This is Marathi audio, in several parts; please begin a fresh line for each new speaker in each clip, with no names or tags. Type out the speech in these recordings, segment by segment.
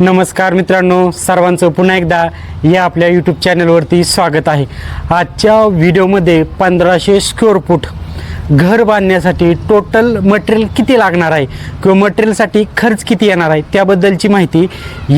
नमस्कार मित्रांनो सर्वांचं पुन्हा एकदा या आपल्या यूट्यूब चॅनलवरती स्वागत आहे. आजच्या व्हिडिओमध्ये पंधराशे स्क्वेअर फूट घर बांधण्यासाठी टोटल मटेरियल किती लागणार आहे? किंवा मटेरियलसाठी खर्च किती येणार आहे? त्याबद्दलची माहिती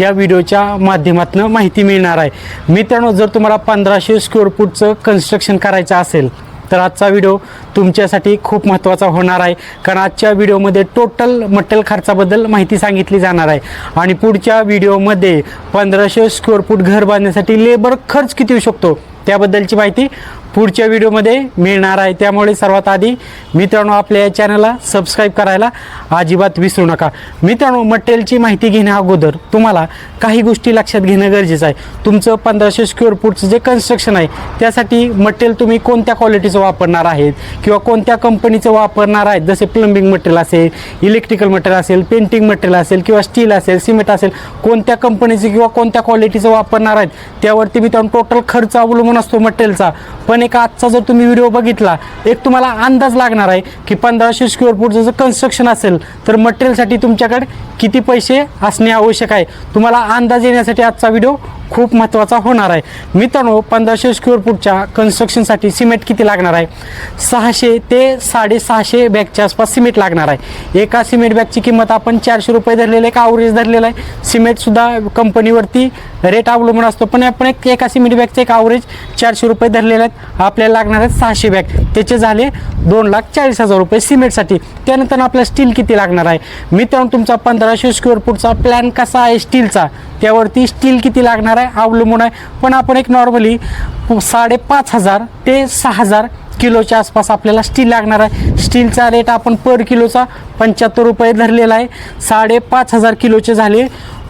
या व्हिडिओच्या माध्यमातून माहिती मिळणार आहे. मित्रांनो जर तुम्हाला पंधराशे स्क्वेअर फूटचं कन्स्ट्रक्शन करायचं असेल तर आजचा व्हिडिओ तुमच्यासाठी खूप महत्त्वाचा होणार आहे. कारण आजच्या व्हिडिओमध्ये टोटल मटेरियल खर्चाबद्दल माहिती सांगितली जाणार आहे. आणि पुढच्या व्हिडिओमध्ये पंधराशे स्क्वेअर फूट घर बांधण्यासाठी लेबर खर्च किती येऊ शकतो? त्याबद्दलची माहिती पुढच्या व्हिडिओमध्ये मिळणार आहे. त्यामुळे सर्वात आधी मित्रांनो आपल्या या चॅनलला सबस्क्राईब करायला अजिबात विसरू नका. मित्रांनो मटेरियलची माहिती घेण्या अगोदर तुम्हाला काही गोष्टी लक्षात घेणं गरजेचं आहे. तुमचं पंधराशे स्क्वेअर फूटचं जे कन्स्ट्रक्शन आहे त्यासाठी मटेरियल तुम्ही कोणत्या क्वालिटीचं वापरणार आहेत किंवा कोणत्या कंपनीचं वापरणार आहेत? जसे प्लंबिंग मटेरियल असेल इलेक्ट्रिकल मटेरियल असेल पेंटिंग मटेरियल असेल किंवा स्टील असेल सिमेंट असेल कोणत्या कंपनीचं किंवा कोणत्या क्वालिटीचं वापरणार आहेत त्यावरती मित्रांनो टोटल खर्च अवलंबून असतो मटेरियलचा. पण एक आजचा जर तुम्ही व्हिडिओ बघितला एक तुम्हाला अंदाज लागणार आहे की पंधराशे स्क्वेअर फूटचं जर कन्स्ट्रक्शन असेल तर मटेरियलसाठी तुमच्याकडे किती पैसे असणे आवश्यक आहे? तुम्हाला अंदाज येण्यासाठी आजचा व्हिडिओ खूप महत्त्वाचा होणार आहे. मित्रांनो पंधराशे स्क्वेअर फूटच्या कन्स्ट्रक्शनसाठी सिमेंट किती लागणार आहे? सहाशे ते साडेसहाशे बॅगच्या आसपास सिमेंट लागणार आहे. एका सिमेंट बॅगची किंमत आपण चारशे रुपये धरलेलं आहे का आवरेज धरलेलं आहे. सिमेंटसुद्धा कंपनीवरती रेट अवलंबून असतो पण आपण एक एका सिमेंट बॅगचं एक आवरेज चारशे रुपये धरलेलं आहेत. आपल्याला लागणार आहेत सहाशे बॅग त्याचे झाले दोन लाख चाळीस हजार रुपये सिमेंटसाठी त्यानंतर आपल्याला स्टील किती लागणार आहे? मित्रांनो तुमचा पंधराशे स्क्वेअर फूटचा प्लॅन कसा आहे? स्टीलचा त्यावरती स्टील किती लागणार आहे अवलंबून आहे. पण आपण एक नॉर्मली साडेपाच हजार ते सहा हजार किलोच्या आसपास आपल्याला स्टील लागणार आहे. स्टीलचा रेट आपण पर किलोचा पंच्याहत्तर रुपये धरलेला आहे. साडेपाच हजार किलोचे झाले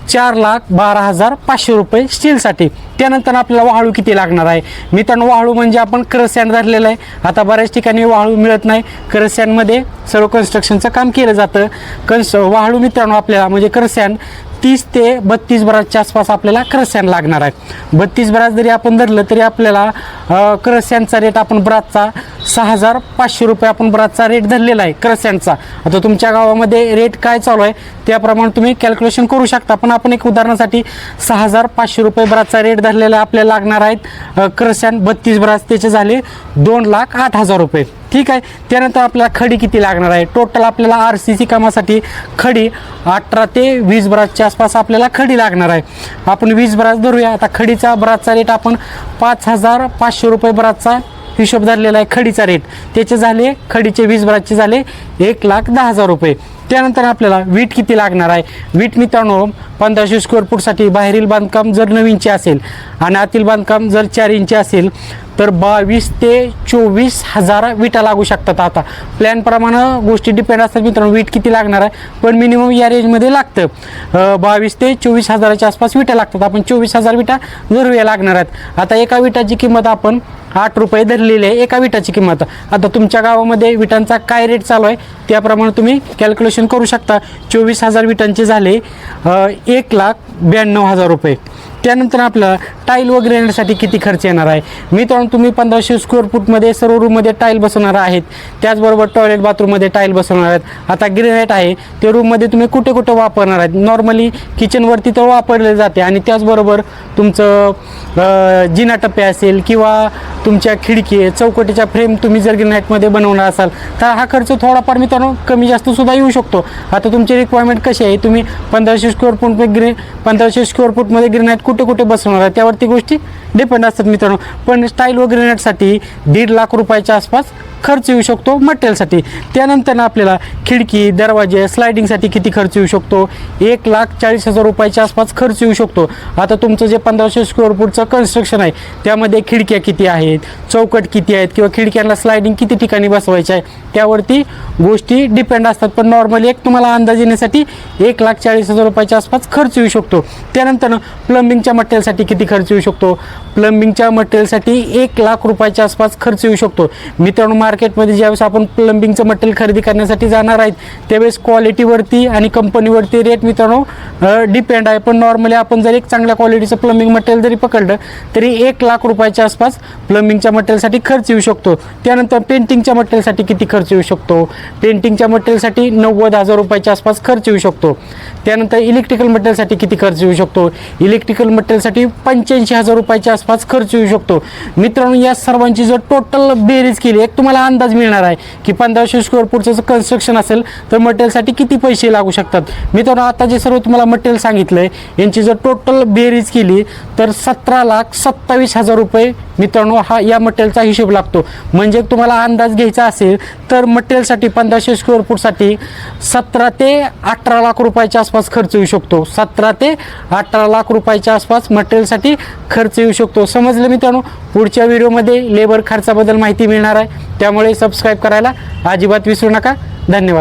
चार लाख बारा हजार पाचशे रुपये स्टीलसाठी त्यानंतर आपल्याला वाळू किती लागणार आहे? मित्रांनो वाळू म्हणजे आपण क्रसॅन्ड धरलेलं आहे. आता बऱ्याच ठिकाणी वाळू मिळत नाही. क्रसॅन्डमध्ये सर्व कन्स्ट्रक्शनचं काम केलं जातं. कन्स वाळू मित्रांनो आपल्याला म्हणजे क्रसॅन्ड तीस ते बत्तीस बराजच्या आसपास आपल्याला क्रस्यान लागणार आहे. बत्तीस बराज जरी आपण धरलं तरी आपल्याला क्रस्यांचा रेट आपण ब्रासचा सहा हजार पाचशे रुपये आपण बराचसा रेट धरलेला आहे क्रसॅनचा आता तुमच्या गावामध्ये रेट काय चालू आहे त्याप्रमाणे तुम्ही कॅल्क्युलेशन करू शकता. पण आपण एक उदाहरणासाठी सहा हजार पाचशे रुपये बराचसा रेट धरलेला आपल्याला लागणार आहेत. क्रसॅन बत्तीस ब्रास त्याचे झाले दोन लाख आठ हजार रुपये. ठीक आहे? त्यानंतर आपल्याला खडी किती लागणार आहे? टोटल आपल्याला आर सी सी कामासाठी खडी अठरा ते वीस ब्रासच्या आसपास आपल्याला खडी लागणार आहे. आपण वीस ब्रास धरूया. आता खडीचा ब्रासचा रेट आपण पाच हजार पाचशे रुपये ब्रासचा हिशोब धरलेला आहे खडीचा रेट त्याचे झाले खडीचे वीस भराचे झाले एक लाख दहा हजार रुपये. त्यानंतर आपल्याला वीट किती लागणार आहे? वीट मित्रांनो पंधराशे स्क्वेअर फूटसाठी बाहेरील बांधकाम जर नवीनचे असेल आणि आतील बांधकाम जर चार इंची असेल तर बावीस ते चोवीस हजार विटा लागू शकतात आता. प्लॅनप्रमाणे गोष्टी डिपेंड असतात मित्रांनो वीट किती लागणार आहे? पण मिनिमम या रेंजमध्ये लागतं. बावीस ते चोवीस हजाराच्या आसपास विटा लागतात. आपण चोवीस हजार विटा जरूर लागणार आहेत. आता एका विटाची किंमत आपण आठ रुपये धरलेले आहे एका विटाची किंमत. आता तुमच्या गावामध्ये विटांचा काय रेट चालू आहे त्याप्रमाणे तुम्ही कॅल्क्युलेशन करू शकता. चोवीस हजार विटांचे झाले एक लाख ब्याण्णव हजार रुपये. त्यानंतर आपलं टाईल वगैरे येण्यासाठी किती खर्च येणार आहे? मी तर तुम्ही पंधराशे स्क्वेअर फूटमध्ये सर्व रूममध्ये टाईल बसवणार आहेत. त्याचबरोबर टॉयलेट बाथरूममध्ये टाईल बसवणार आहेत. आता ग्रेनाईट आहे ते रूममध्ये तुम्ही कुठे कुठे वापरणार आहेत? नॉर्मली किचनवरती तर वापरले जाते आणि त्याचबरोबर तुमचं जिना टप्पे असेल किंवा तुमच्या खिडकी चौकटीच्या फ्रेम तुम्ही जर ग्रेनाईटमध्ये बनवणार असाल तर हा खर्च थोडाफार मित्रांनो कमी जास्त सुद्धा येऊ शकतो. आता तुमची रिक्वायरमेंट कशी आहे? तुम्ही पंधराशे स्क्वेअर फूट ग्रे पंधराशे स्क्वेअर फूटमध्ये ग्रेनाईट कुठे कुठे बसवणार आहे त्यावरती गोष्टी डिपेंड असतात मित्रांनो. पण स्टाईल वगैरे ग्रेनाईटसाठी दीड लाख रुपयाच्या आसपास खर्च येऊ शकतो मटेरियलसाठी. त्यानंतर आपल्याला खिडकी दरवाजे स्लायडिंगसाठी किती खर्च येऊ शकतो? एक लाख चाळीस हजार रुपयाच्या आसपास खर्च येऊ शकतो. आता तुमचं जे पंधराशे स्क्वेअर फूटचं कन्स्ट्रक्शन आहे त्यामध्ये खिडक्या किती आहेत? चौकट किती आहेत? किंवा खिडक्यांना स्लायडिंग किती ठिकाणी बसवायचे आहे? त्यावरती गोष्टी डिपेंड असतात. पण नॉर्मली एक तुम्हाला अंदाज येण्यासाठी एक लाख चाळीस हजार रुपयाच्या आसपास खर्च येऊ शकतो. त्यानंतर प्लंबिंगच्या मटेरियलसाठी किती खर्च येऊ शकतो? प्लंबिंगच्या मटेरियलसाठी एक लाख रुपयाच्या आसपास खर्च येऊ शकतो. मित्रांनो मार्केटमध्ये ज्यावेळेस आपण प्लंबिंगचं मटेरियल खरेदी करण्यासाठी जाणार आहेत त्यावेळेस क्वालिटीवरती आणि कंपनीवरती रेट मित्रांनो डिपेंड आहे. पण नॉर्मली आपण जर एक चांगल्या क्वालिटीचं प्लंबिंग मटेरियल जरी पकडलं तरी एक लाख रुपयाच्या आसपास प्लंबिंगच्या मटेरियलसाठी खर्च येऊ शकतो. त्यानंतर पेंटिंगच्या मटेरियलसाठी किती खर्च येऊ शकतो? पेंटिंगच्या मटेरियलसाठी नव्वद हजार रुपयाच्या आसपास खर्च येऊ शकतो. त्यानंतर इलेक्ट्रिकल मटेरियलसाठी किती खर्च येऊ शकतो? इलेक्ट्रिकल मटेरियलसाठी पंच्याऐंशी हजार रुपयाच्या आसपास खर्च येऊ शकतो. मित्रांनो या सर्वांची जर टोटल बेरीज केली एक तुम्हाला अंदाज मिळणार आहे की पंधराशे स्क्वेअर फूटचं जर कन्स्ट्रक्शन असेल तर मटेरियलसाठी किती पैसे लागू शकतात? मित्रांनो आता जे सर्व तुम्हाला मटेरियल सांगितलं आहे यांची जर टोटल बेरीज केली तर सतरा लाख सत्तावीस हजार रुपये मित्रांनो हा या मटेरियलचा हिशोब लागतो. म्हणजे तुम्हाला अंदाज घ्यायचा असेल तर मटेरियलसाठी पंधराशे स्क्वेअर फूटसाठी सतरा ते अठरा लाख रुपयाच्या आसपास खर्च येऊ शकतो. सतरा ते अठरा लाख रुपयाच्या आसपास मटेरियलसाठी खर्च येऊ शकतो. समजलं मित्रांनो? पुढच्या व्हिडिओमध्ये लेबर खर्चाबद्दल माहिती मिळणार आहे. त्यामुळे सबस्क्राईब करायला अजिबात विसरू नका. धन्यवाद.